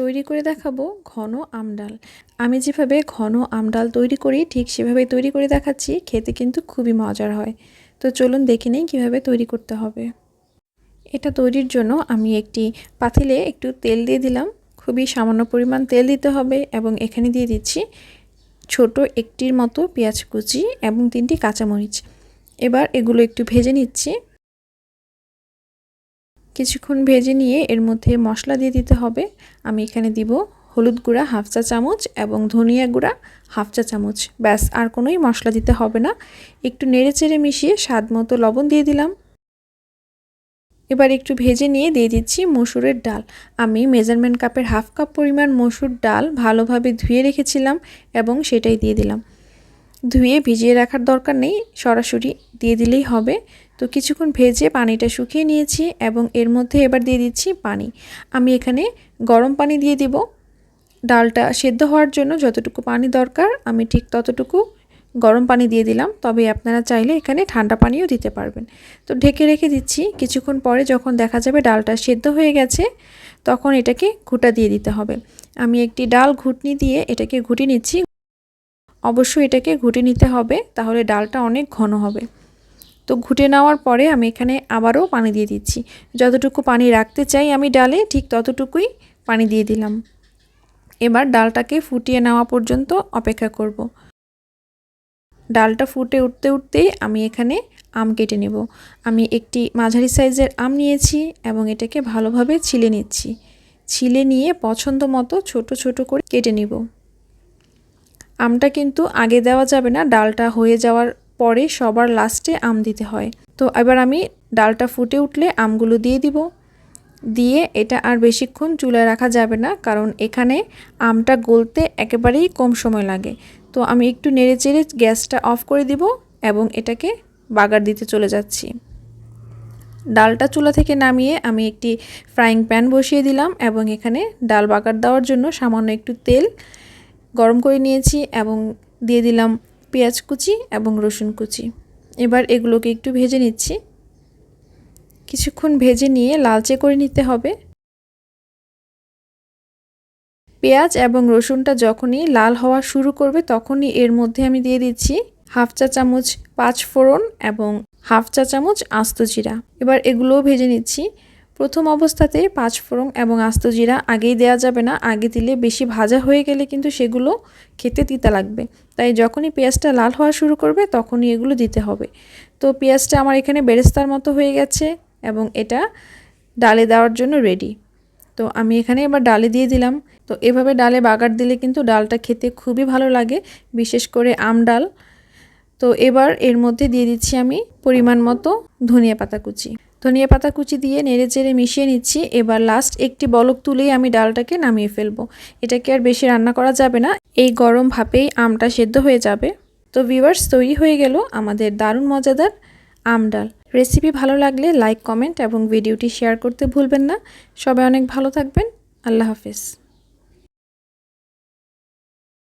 তৈরি করে দেখাবো ঘন আমডাল। আমি যেভাবে ঘন আমডাল তৈরি করি, ঠিক সেভাবে তৈরি করে দেখাচ্ছি, খেতে কিন্তু খুবই মজার হয়। তো চলুন দেখে নিই কীভাবে তৈরি করতে হবে। এটা তৈরির জন্য আমি একটি পাতিলে একটু তেল দিয়ে দিলাম। খুবই সামান্য পরিমাণ তেল দিতে হবে এবং এখানে দিয়ে দিচ্ছি ছোট একটির মতো পেঁয়াজ কুচি এবং তিনটি কাঁচামরিচ। এবার এগুলো একটু ভেজে নিচ্ছি। কিছুক্ষণ ভেজে নিয়ে এর মধ্যে মশলা দিয়ে দিতে হবে। আমি এখানে দিব হলুদ গুঁড়া হাফ চা চামচ এবং ধনিয়া গুঁড়া হাফ চা চামচ। ব্যাস, আর কোনোই মশলা দিতে হবে না। একটু নেড়ে চেড়ে মিশিয়ে স্বাদ মতো লবণ দিয়ে দিলাম। এবার একটু ভেজে নিয়ে দিয়ে দিচ্ছি মসুরের ডাল। আমি মেজারমেন্ট কাপের হাফ কাপ পরিমাণ মসুর ডাল ভালোভাবে ধুয়ে রেখেছিলাম এবং সেটাই দিয়ে দিলাম। ধুয়ে ভিজিয়ে রাখার দরকার নেই, সরাসরি দিয়ে দিলেই হবে। তো কিছুক্ষণ ভেজে পানিটা শুকিয়ে নিয়েছি এবং এর মধ্যে এবার দিয়ে দিচ্ছি পানি। আমি এখানে গরম পানি দিয়ে দিব। ডালটা সেদ্ধ হওয়ার জন্য যতটুকু পানি দরকার, আমি ঠিক ততটুকু গরম পানি দিয়ে দিলাম। তবে আপনারা চাইলে এখানে ঠান্ডা পানিও দিতে পারবেন। তো ঢেকে রেখে দিচ্ছি। কিছুক্ষণ পরে যখন দেখা যাবে ডালটা সেদ্ধ হয়ে গেছে, তখন এটাকে ঘুটা দিয়ে দিতে হবে। আমি একটি ডাল ঘুটনি দিয়ে এটাকে ঘুটে নিচ্ছি। অবশ্যই এটাকে ঘুটে নিতে হবে, তাহলে ডালটা অনেক ঘন হবে। তো ঘুটে নেওয়ার পরে আমি এখানে আবারও পানি দিয়ে দিচ্ছি। যতটুকু পানি রাখতে চাই আমি ডালে ঠিক ততটুকুই পানি দিয়ে দিলাম। এবার ডালটাকে ফুটিয়ে নেওয়া পর্যন্ত অপেক্ষা করব। ডালটা ফুটে উঠতে উঠতেই আমি এখানে আম কেটে নেব। আমি একটি মাঝারি সাইজের আম নিয়েছি এবং এটাকে ভালোভাবে ছিলে নিচ্ছি। ছিলে নিয়ে পছন্দ মতো ছোট ছোট করে কেটে নিব। আমটা কিন্তু আগে দেওয়া যাবে না, ডালটা হয়ে যাওয়ার পরে সবার লাস্টে আম দিতে হয়। তো এবার আমি ডালটা ফুটে উঠলে আমগুলো দিয়ে দিব। দিয়ে এটা আর বেশিক্ষণ চুলায় রাখা যাবে না, কারণ এখানে আমটা গলতে একেবারেই কম সময় লাগে। তো আমি একটু নেড়ে চেড়ে গ্যাসটা অফ করে দিব এবং এটাকে বাগার দিতে চলে যাচ্ছি। ডালটা চুলা থেকে নামিয়ে আমি একটি ফ্রাইং প্যান বসিয়ে দিলাম এবং এখানে ডাল বাগার দেওয়ার জন্য সামান্য একটু তেল গরম করে নিয়েছি এবং দিয়ে দিলাম পেঁয়াজ কুচি এবং রসুন কুচি। এবার এগুলোকে একটু ভেজে নিচ্ছি। কিছুক্ষণ ভেজে নিয়ে লালচে করে নিতে হবে। পেঁয়াজ এবং রসুনটা যখনই লাল হওয়া শুরু করবে তখনই এর মধ্যে আমি দিয়ে দিচ্ছি হাফ চা চামচ পাঁচ ফোড়ন এবং হাফ চা চামচ আস্ত জিরা। এবার এগুলোও ভেজে নিচ্ছি। প্রথম অবস্থাতে পাঁচ ফোড়ন এবং আস্ত জিরা আগেই দেওয়া যাবে না। আগে দিলে বেশি ভাজা হয়ে গেলে কিন্তু সেগুলো খেতে তিতা লাগবে। তাই যখনই পেঁয়াজটা লাল হওয়া শুরু করবে তখনই এগুলো দিতে হবে। তো পেঁয়াজটা আমার এখানে বেরেস্তার মতো হয়ে গেছে এবং এটা ডালে দেওয়ার জন্য রেডি তো আমি এখানে এবার ডালে দিয়ে দিলাম। তো এভাবে ডালে বাগার দিলে কিন্তু ডালটা খেতে খুবই ভালো লাগে, বিশেষ করে আম ডাল। তো এবার এর মধ্যে দিয়ে দিচ্ছি আমি পরিমাণ মতো ধনিয়া পাতা কুচি। ধনিয়া পাতা কুচি দিয়ে নেড়ে চেড়ে মিশিয়ে নিচ্ছি। এবার লাস্ট একটি বলক তুলেই আমি ডালটাকে নামিয়ে ফেলব। এটাকে আর বেশি রান্না করা যাবে না। এই গরম ভাপেই আমটা সেদ্ধ হয়ে যাবে। তো ভিউয়ার্স তৈরি হয়ে গেল আমাদের দারুণ মজাদার আম ডাল। রেসিপি ভালো লাগলে লাইক কমেন্ট এবং ভিডিওটি শেয়ার করতে ভুলবেন না। সবাই অনেক ভালো থাকবেন। আল্লাহ হাফেজ।